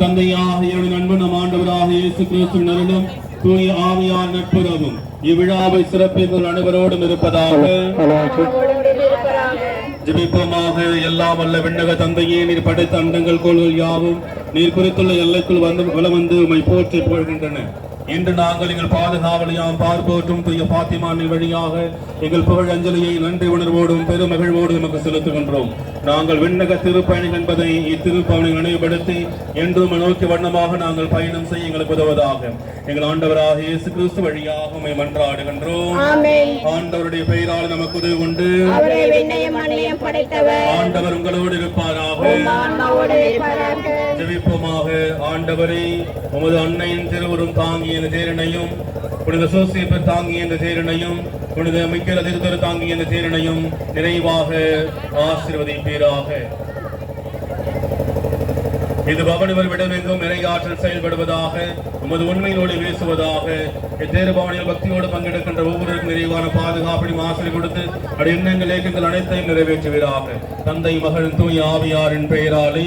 நம் தந்தையாக இவரின் அன்பு ஆண்டவராக இயேசு கிறிஸ்துவின் அருளும் தூய ஆவியார் நட்புறவும். இவ்விழாவை சிறப்பிகள் அனைவரோடும் இருப்பதாக. ஜெபிப்போமாக எல்லாம் வல்ல விண்ணக தந்தையே நீர் படைத்த அண்டங்கள் கோள்கள் யாவும் நீர் குறித்துள்ள எல்லைக்குள் வந்து வளம் வந்து உம்மை போற்றி புகழ்கின்றன. இன்று நாங்கள் எங்கள் பாதுகாவலையாம் பார்ப்போற்றும் தூய பாத்திமானின் வழியாக எங்கள் புகழ் அஞ்சலியை நன்றி உணர்வோடும் பெருமகிழ்வோடு நமக்கு செலுத்துகின்றோம். நாங்கள் விண்ணக திருப்பயணம் என்பதை இத்திருப்பவனை நினைவுபடுத்தி என்றும் நோக்கி வண்ணமாக நாங்கள் பயணம் செய்ய எங்களுக்கு உதவுவதாக. எங்கள் ஆண்டவராக இயேசு கிறிஸ்து வழியாக உம்மை மன்றாடுகின்றோம். ஆண்டவருடைய பெயரால் நமக்கு உதவி உண்டு. ஆண்டவர் உங்களோடு இருப்பாராக. ஜெபிப்போமாக ஆண்டவரே உமது அன்னையின் திருவரும் தாங்கிய என்ற தேரனையும் புனித சோசியப்பர் தாங்கி இந்த தேரனையும் புனித மிக்கல திருத்தரு தாங்கிய இந்த தேரனையும் நிறைவாக ஆசிர்வதிப்பீராக. இது பவனிவர் விடமெங்கும் நிறையாற்றல் செயல்படுவதாக உமது உண்மையினோடு வீசுவதாக பவனியில் பக்தியோடு பங்கெடுக்கின்ற ஒவ்வொருவருக்கும் நிறைவான பாதுகாப்பையும் ஆசிரியர் கொடுத்து அடி எண்ணங்கள் ஏக்கங்கள் அனைத்தையும் நிறைவேற்றுவீராக. தந்தை மகள் தூய் ஆவியாரின் பெயராலே.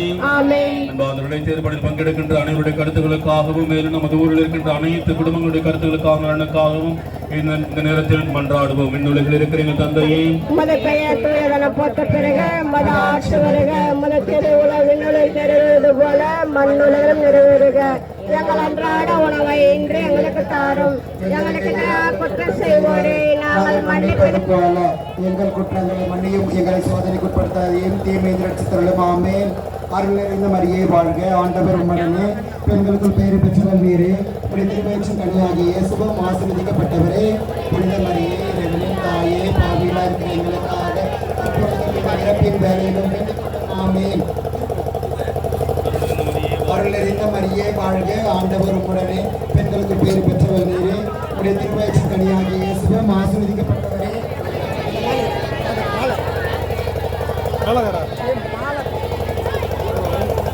அன்பார்ந்தவர்களே தேர்தலில் பங்கெடுக்கின்ற அனைவருடைய கருத்துக்களுக்காகவும் மேலும் நமது ஊரில் இருக்கின்ற அனைத்து குடும்பங்களுடைய கருத்துக்களுக்காக நலனுக்காகவும் இந்த நேரத்தில் மன்றாடுவோம். விண்ணுலகில் இருக்கிற எங்கள் தந்தையே. உமது பெயர் தூயதன போட்ட பிறகு உமது ஆட்சி வருக உமது திருவுல விண்ணுலை நிறைவேறுவது போல மண்ணுலகம் நிறைவேறுக. எங்கள் அன்றாட உணவை இன்று எங்களுக்கு தாரும். எங்களுக்கு எதிராக குற்றம் செய்வோரை. நாங்கள் மன்னிப்பது போல எங்கள் குற்றங்களை மன்னியும் எங்களை சோதனைக்குட்படுத்தாதையும் தீமை ரட்சித்தருளும் ஆமேன். அருள் நிறைந்த மரியை வாழ்க. ஆண்டவர் உம்முடனே பெண்களுக்குள் பேறு பெற்றவர் நீரே. புனித திருவேற்று கனியாகிய சுபம் ஆசீர்வதிக்கப்பட்டவரே. புனித மரியே இறைவனின் தாயே பாவிலா இருக்கிற எங்களுக்காக இப்பொழுதும் இறப்பின் வேலையிலும் ஆமேன். அருள் நிறைந்த மரியே வாழ்க. ஆண்டவர் உம்முடனே பெண்களுக்கு பேறு பெற்றவர் நீரே. உடைய திருவயிற்று கனியாகிய இயேசுவும் ஆசீர்வதிக்கப்பட்டவரே.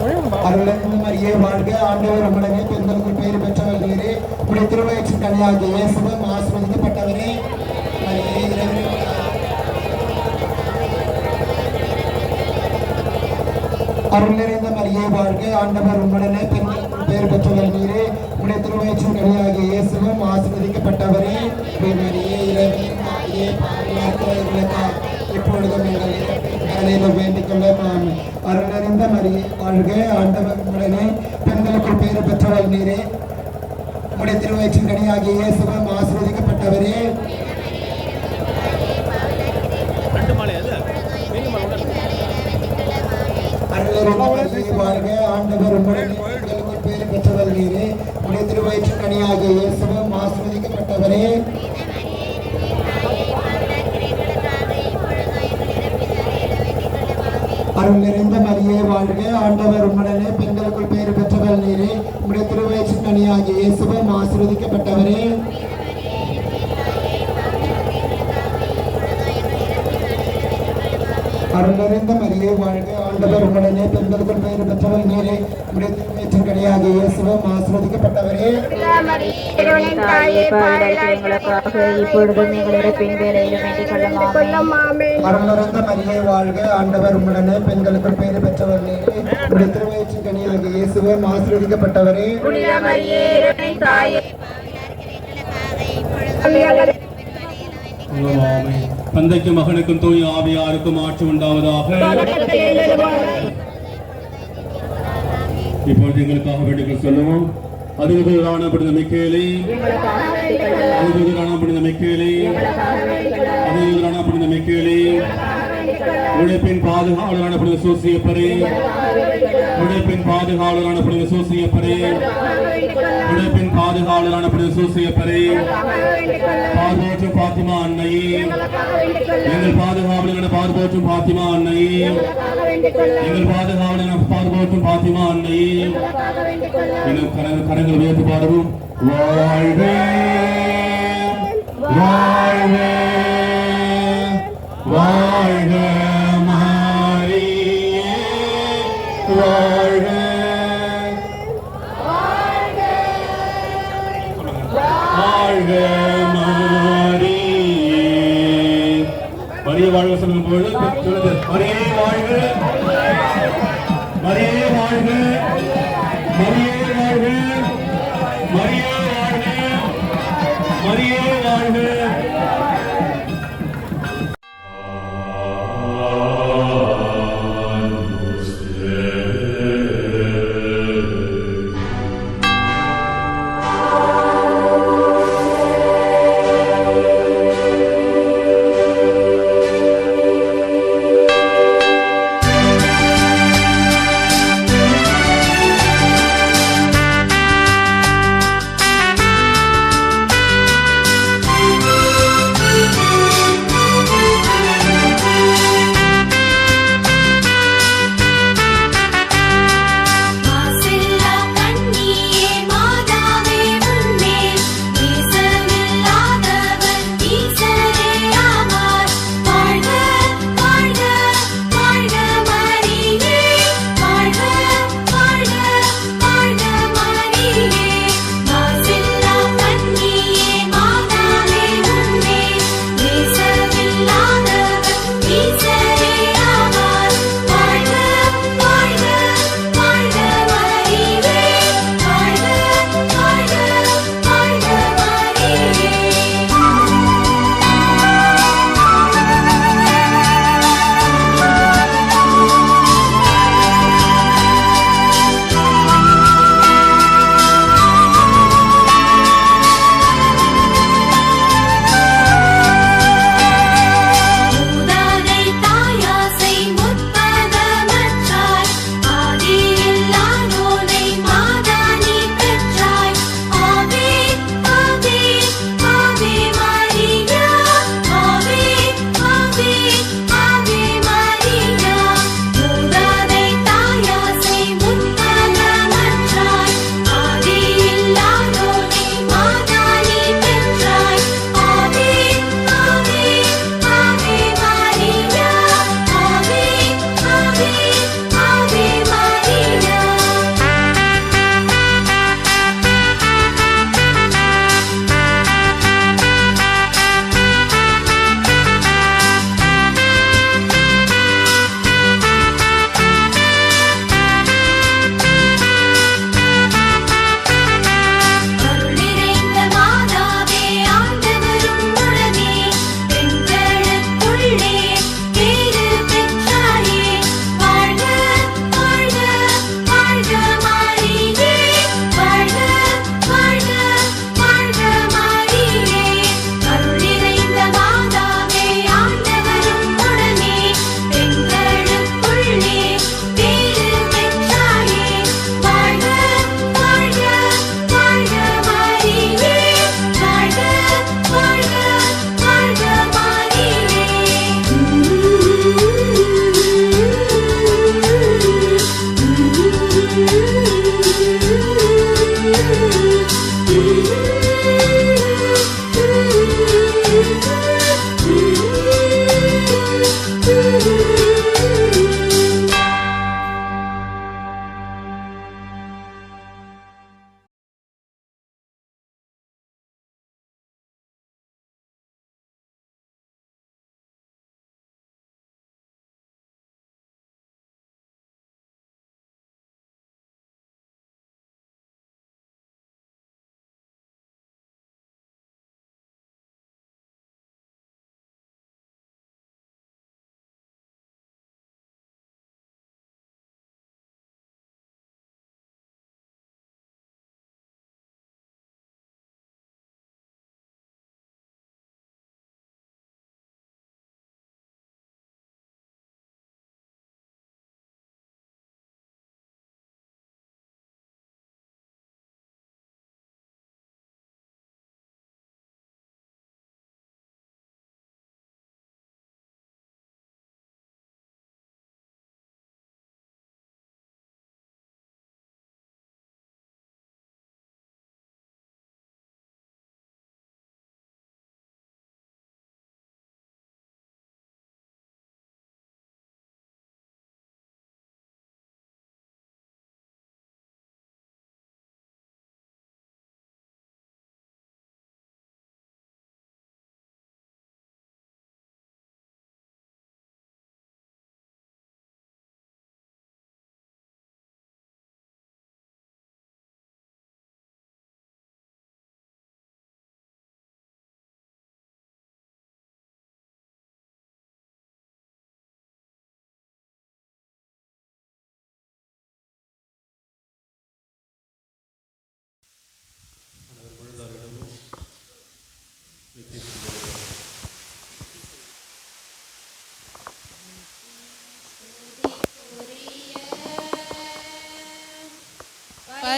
அருளறிந்த மரியே வாழ்க ஆண்டவர் உம்முடனே பெண்களுக்கு பேறு பெற்றவர்களே உடைய திருவயிற்று கனியாக இயேசுவும் ஆசீர்வதிக்கப்பட்டவரே. அருள் நிறைந்த மரியே வாழ்க ஆண்டவர் உம்முடனே பெண்களுக்கு பேர் பெற்றவர் நீரே உடைய திருவயிற்றின் கனியாக இயேசுவும் ஆசீர்வதிக்கப்பட்டவரே. மரியே இறைவனின் தாயே பாதுகாக்கிறவர்களுக்கா இப்பொழுதும் எங்கள் இறப்பின் வேண்டிக் கொள்ளலாம் அருள் நிறைந்த மரியே வாழ்க ஆண்டவர் உம்முடனே பெண்களுக்கு பேர் பெற்றவள் நீரே உடைய திருவயிற்றின் கனியாகிய சுகம் ஆசீர்வதிக்கப்பட்டவரே வாழ்க ஆண்டவர் உம்முடனே பெண்களுக்கு பேர் பெற்றவர் நீரே உடைய திருவயிற்று கனியாகிய சுகம் ஆசீர்வதிக்கப்பட்டவரே. அருள் நிறைந்த மரியே வாழ்க. ஆண்டவர் உம்முடனே பெண்களுக்குள் பெயர் பெற்றவர் நீரே. உடைய திருவயிற்று கனியாகிய இயேசுவும் ஆசிர்வதிக்கப்பட்டவரே. அருள் நிறைந்த மரியே வாழ்க. ஆண்டவர் உடனே பெண்களுக்குள் பெயர் பெற்றவர் நீரே. உடைய திருவயிற்று கனியாகிய இயேசுவும் ஆசிர்வதிக்கப்பட்டவரே. ஆசீர்வதிக்கப்பட்டவரே. தந்தைக்கும் மகனுக்கும் தூய ஆவியாருக்கும் ஆட்சி உண்டாவதாக. இப்பொழுது எங்களுக்காக வேண்டுகள் சொல்லுவோம். அதிபதிகளான காணப்படுகிற மிக்கேலை. அதிபதிகளான காணப்படுகிற மிக்கேலை. அதிபதிகளான காணப்படுகிற மிக்கேலை. உழைப்பின் பாதுகாவலரான காணப்படுகிற சூசியப்பரே. உழைப்பின் பாதுகாவலரான புனித சூசியப்பரே உழைப்பின் பாதுகாவலரான புனித சூசியப்பரே பார்வோற்றும் பாத்திமா அன்னையே. எங்கள் பாதுகாவலரான பார்வோற்றும் பாத்திமா அன்னையே. எங்கள் பாதுகாவலரான பார்வோற்றும் பாத்திமா அன்னையே. எங்கள் கரங்கள் உயர்த்து பாடுவோம். வாழ்வே வாழ்வே. வாழ்க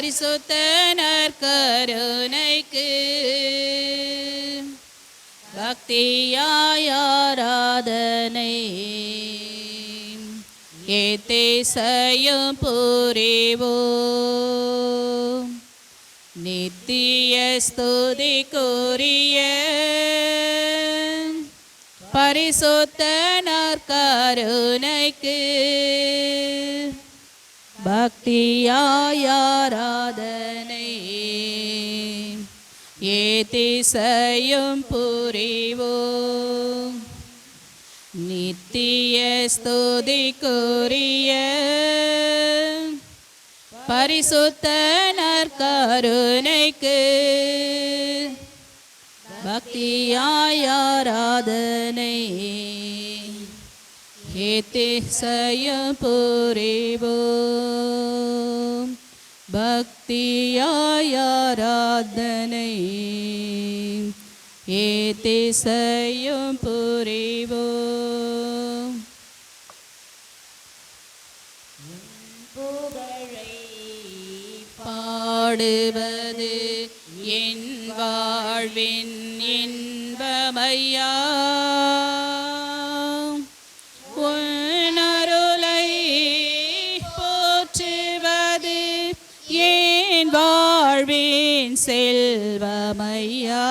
பரிசுத்தனர் கருணைக்கு. பக்தியாயாராதனை. ஏத்தேசையும் புரிவோம் நித்திய ஸ்துதிக்குரிய. பரிசுத்தனர் கருணைக்கு. பக்தியாயாராதனை. ஏதிசையும் புரிவோம். நித்திய ஸ்துதிக்குரிய பரிசுத்தனர் கருணைக்கு பக்தியாயாராதனை. ஆராதனை ஏத்திசையும் புரிவோம் एते ஆராதனை பாடுவது என் வாழ்வின் இன்பமையா செல்வமையா?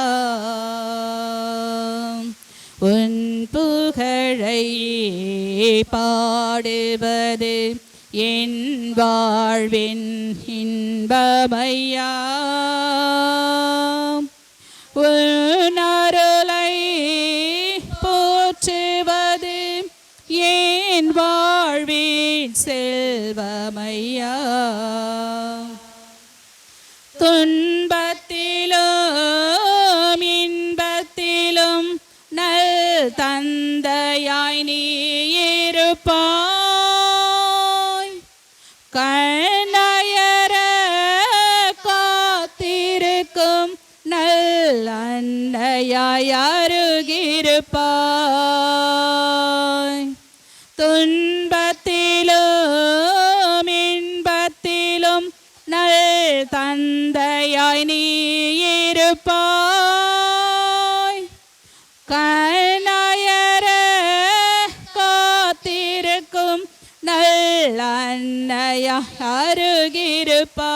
உன் புகழை பாடுவது என் வாழ்வின் இன்பமையா? உன்னருளை போற்றுவது என் வாழ்வின் செல்வமையா? துன்ப தந்தையாய் நீ இருப்பாய். கண்ணயர காத்திருக்கும் நல்ல அன்னையாய் அருகிருப்பாய். துன்பத்திலும் இன்பத்திலும் நல் தந்தையாய் நீ இருப்பாய். கண் நல் அருகிருப்பா.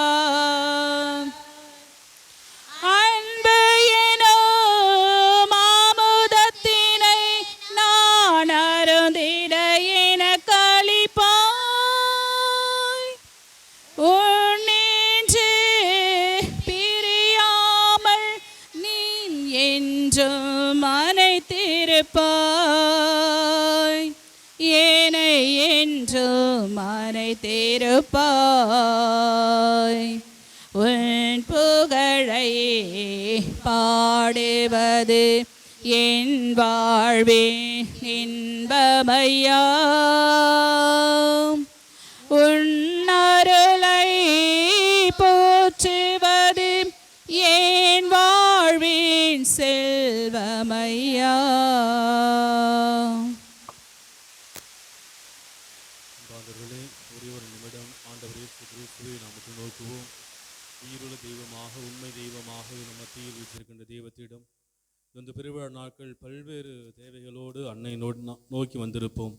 அனைத்திருப்பாய் உன் புகழை பாடுவது என் வாழ்வே இன்பமையா உன்னருளை போற்றுவது என் வாழ்வின் செல்வமையா அன்பார்ந்தவர்களே ஒரே ஒரு நிமிடம் ஆண்டவர் இயேசு கிறிஸ்துவை நாம் உயிருள்ள தெய்வமாக உண்மை தெய்வமாக நம் மத்தியில் வைத்திருக்கின்ற தெய்வத்திடம் இந்த பெருவிழா நாட்கள் பல்வேறு தேவைகளோடு அன்னை நோ- நோக்கி வந்திருப்போம்.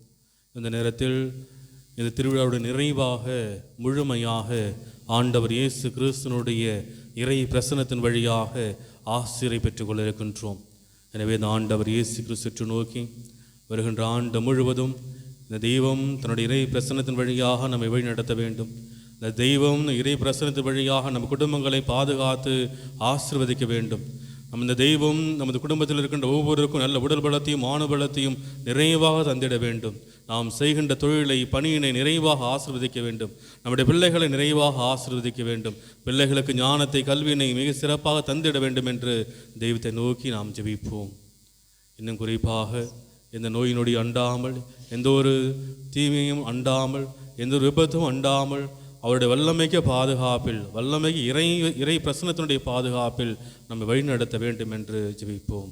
இந்த நேரத்தில் இந்த திருவிழாவுடைய நிறைவாக முழுமையாக ஆண்டவர் இயேசு கிறிஸ்துனுடைய இறை பிரசனத்தின் வழியாக ஆசிரியை பெற்றுக்கொள்ள இருக்கின்றோம். எனவே இந்த ஆண்டவர் இயேசு கிறிஸ்து நோக்கி வருகின்ற ஆண்டு முழுவதும் இந்த தெய்வம் தன்னுடைய இறை பிரசனத்தின் வழியாக நம்மை வழி நடத்த வேண்டும். இந்த தெய்வம் இறை பிரசனத்து வழியாக நம்ம குடும்பங்களை பாதுகாத்து ஆசிர்வதிக்க வேண்டும். நம் இந்த தெய்வம் நமது குடும்பத்தில் இருக்கின்ற ஒவ்வொருவருக்கும் நல்ல உடல் பலத்தையும் மானுபலத்தையும் பலத்தையும் நிறைவாக தந்திட வேண்டும். நாம் செய்கின்ற தொழிலை பணியினை நிறைவாக ஆசிர்வதிக்க வேண்டும். நம்முடைய பிள்ளைகளை நிறைவாக ஆசிர்வதிக்க வேண்டும். பிள்ளைகளுக்கு ஞானத்தை கல்வியினை மிக சிறப்பாக தந்திட வேண்டும் என்று தெய்வத்தை நோக்கி நாம் ஜெபிப்போம். இன்னும் குறிப்பாக எந்த நோயினுடைய அண்டாமல் எந்த ஒரு தீமையும் அண்டாமல் எந்த ஒரு விபத்தும் அண்டாமல் அவருடைய வல்லமைக்கு பாதுகாப்பில் வல்லமைக்கு இறை இறை பிரசனத்தினுடைய பாதுகாப்பில் நம்ம வழிநடத்த வேண்டும் என்று ஜெபிப்போம்.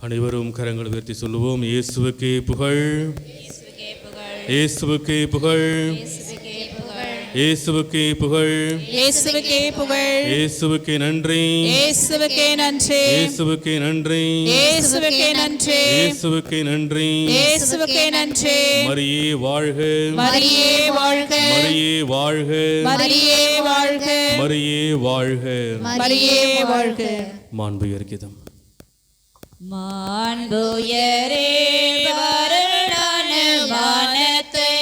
அனைவரும் கரங்களை உயர்த்தி சொல்லுவோம். இயேசுவுக்கே புகழ். இயேசுவுக்கே புகழ். இயேசுவுக்கே புகழ். இயேசுவுக்கே புகழ். இயேசுவுக்கே நன்றி. இயேசுவுக்கே நன்றி. இயேசுவுக்கே நன்றி. இயேசுவுக்கே நன்றி. இயேசுவுக்கே நன்றி. இயேசுவுக்கே நன்றி. மரியே வாழ்க. மரியே வாழ்க. மரியே வாழ்க. மரியே வாழ்க. மரியே வாழ்க. மரியே வாழ்க. மாண்புயர்கிதம் மாண்புயரே வருடான வானத்தை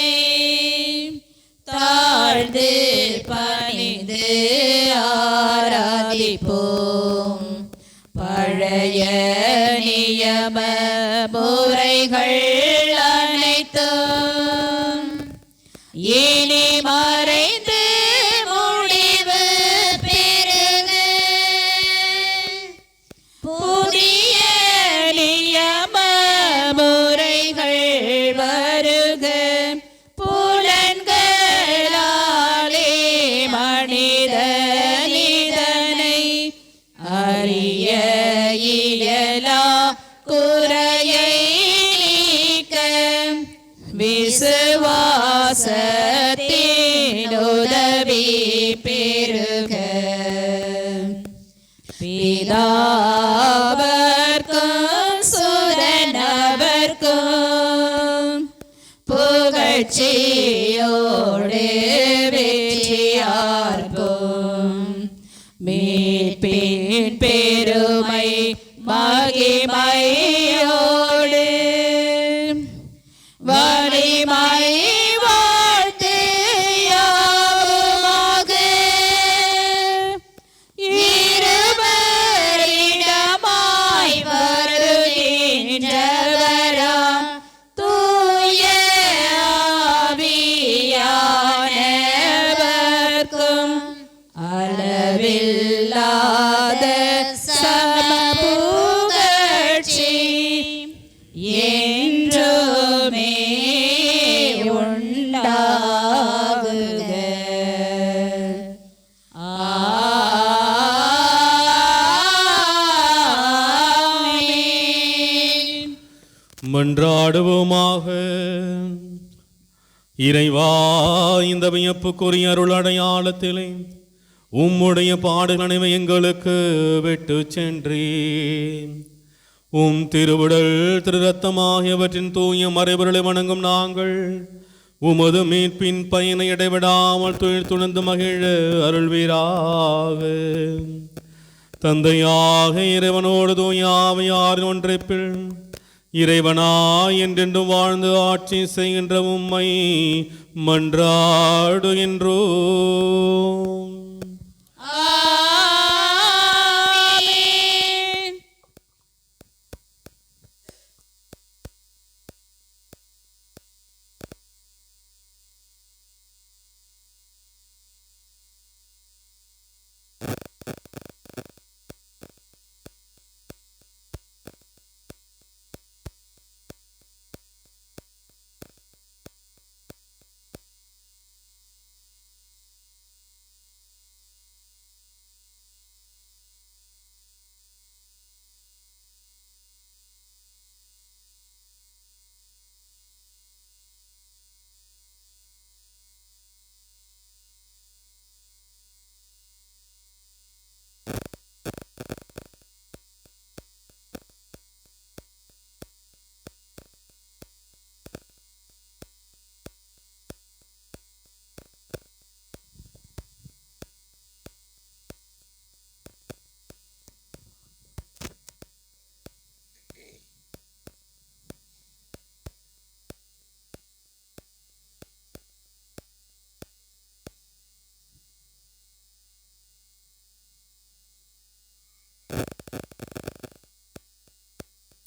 தாழ்ந்து பணிந்து ஆராதிப்போம். பழைய நியம முறைகள் வருகின்றவராம் இறைவா இந்த வியப்புக்குரிய அருள் அடையாளத்திலே உம்முடைய பாடுகளை எங்களுக்கு விட்டு சென்றேன் உம் திருவுடல் திரு ரத்தம் ஆகியவற்றின் தூய மறைபொருளை வணங்கும் நாங்கள் உமது மீட்பின் பயனை இடைவிடாமல் தொழில் துணந்து மகிழ அருள்வீராக. தந்தையாக இறைவனோடு தூயாவையாரின் ஒன்றைப்பில் இறைவனா என்றென்றும் வாழ்ந்து ஆட்சி செய்கின்ற உம்மை மன்றாடுகின்றோம்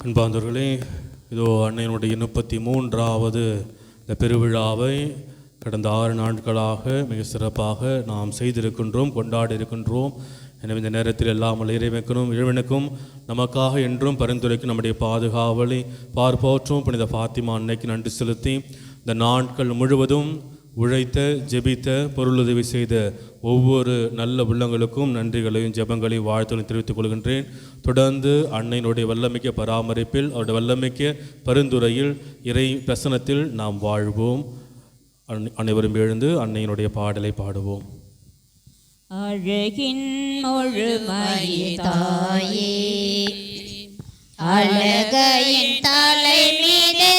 அன்பாந்தவர்களே இதோ அன்னையினுடைய முப்பத்தி மூன்றாவது இந்த பெருவிழாவை கடந்த ஆறு நாட்களாக மிக சிறப்பாக நாம் செய்திருக்கின்றோம் கொண்டாடி இருக்கின்றோம். எனவே இந்த நேரத்தில் எல்லாம் இறைவனுக்கும் இறைவனுக்கும் நமக்காக என்றும் பரிந்துரைக்கும் நம்முடைய பாதுகாவலை பார்ப்போற்றும். புனித பாத்திமா அன்னைக்கு நன்றி செலுத்தி இந்த நாட்கள் முழுவதும் உழைத்த ஜெபித்த பொருளுதவி செய்த ஒவ்வொரு நல்ல உள்ளங்களுக்கும் நன்றிகளையும் ஜெபங்களையும் வாழ்த்துகளையும் தெரிவித்துக் கொள்கின்றேன். தொடர்ந்து அன்னையினுடைய வல்லமிக்க பராமரிப்பில் அவருடைய வல்லமிக்க பரிந்துரையில் இறை பிரசனத்தில் நாம் வாழ்வோம். அனைவரும் எழுந்து அன்னையினுடைய பாடலை பாடுவோம். அழகின் தாயே அழகையின் தலை மீது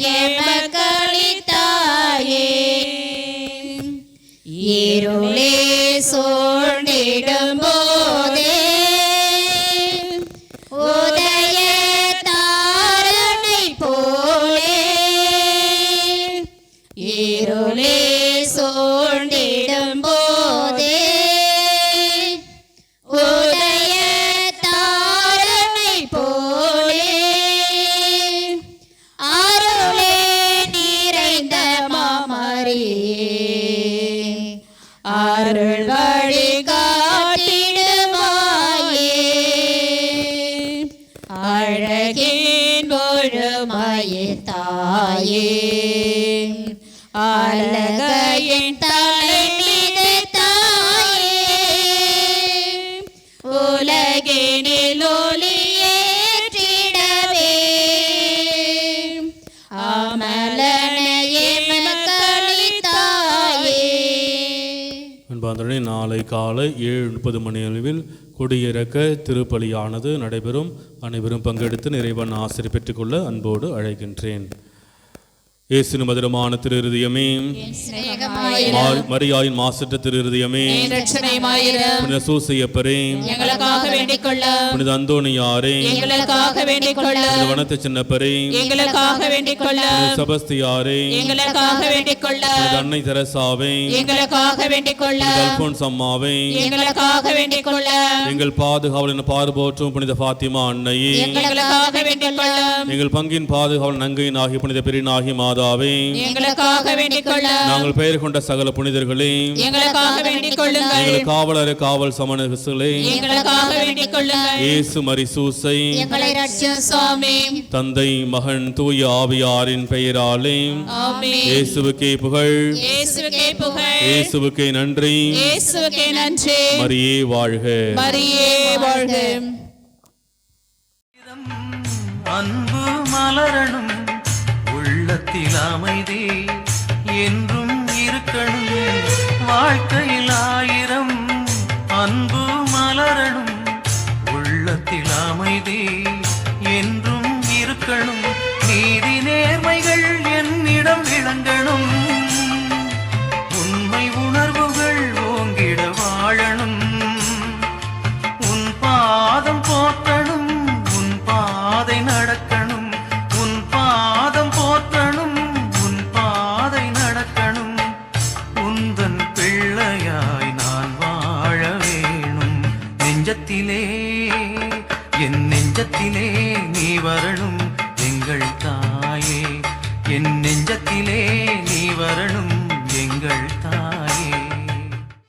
அமலனைய அழகையின் தலை மீது தாயே உலகினில் ஒளியேற்றிடவே அமலனையே மக்களித்தாயே நாளை காலை ஏழு முப்பது மணி அளவில் கொடியிறக்க திருப்பலியானது நடைபெறும். அனைவரும் பங்கெடுத்து நிறைவன் ஆசிரியர் பெற்றுக்கொள்ள அன்போடு அழைக்கின்றேன். இயேசுவின் மதுரமான திரு இருதயமே மா- மரியாயின் மாசற்ற திரு இருதயமே ரட்சணையுமாயிரும் புனித சூசையப்பரே. எங்களுக்காக வேண்டிக் கொள்ள புனித அந்தோணியாரே. எங்களுக்காக புனித வனத்த சின்னப்பரே. எங்களுக்காக சபஸ்தியாரே. எங்களுக்காக புனித அன்னை தெரசாவே. எங்களுக்காக வேண்டிக் கொள்ள புனித அல்போன்ஸ் அம்மாவே. எங்களுக்காக வேண்டிக் கொள்ள எங்கள் பாதுகாவலின் பார்போற்றும் புனித ஃபாத்திமா அன்னையே. எங்களுக்காக எங்கள் பங்கின் பாதுகாவல் நங்கையின் ஆகிய புனித பெரியனாகி மாதாவே எங்களுக்காக வேண்டிக் கொள்ள நாங்கள் பெயர் கொண்ட சகல புனிதர்களே எங்களுக்காக வேண்டிக் கொள்ளுங்கள் எங்கள் காவலர் காவல் சமணர்களே எங்களுக்காக வேண்டிக் கொள்ளுங்கள் இயேசு மரிசூசை எங்களை ரட்சியும் சுவாமி. தந்தை மகன் தூய ஆவியாரின் பெயராலே ஆமென். இயேசுவுக்கே புகழ். இயேசுவுக்கே புகழ். இயேசுவுக்கே நன்றி. இயேசுவுக்கே நன்றி. மரியே வாழ்க. மரியே வாழ்க. அன்பு மலரணும் உள்ளத்தில் அமைதி என்றும் இருக்கணும். வாழ்க்கை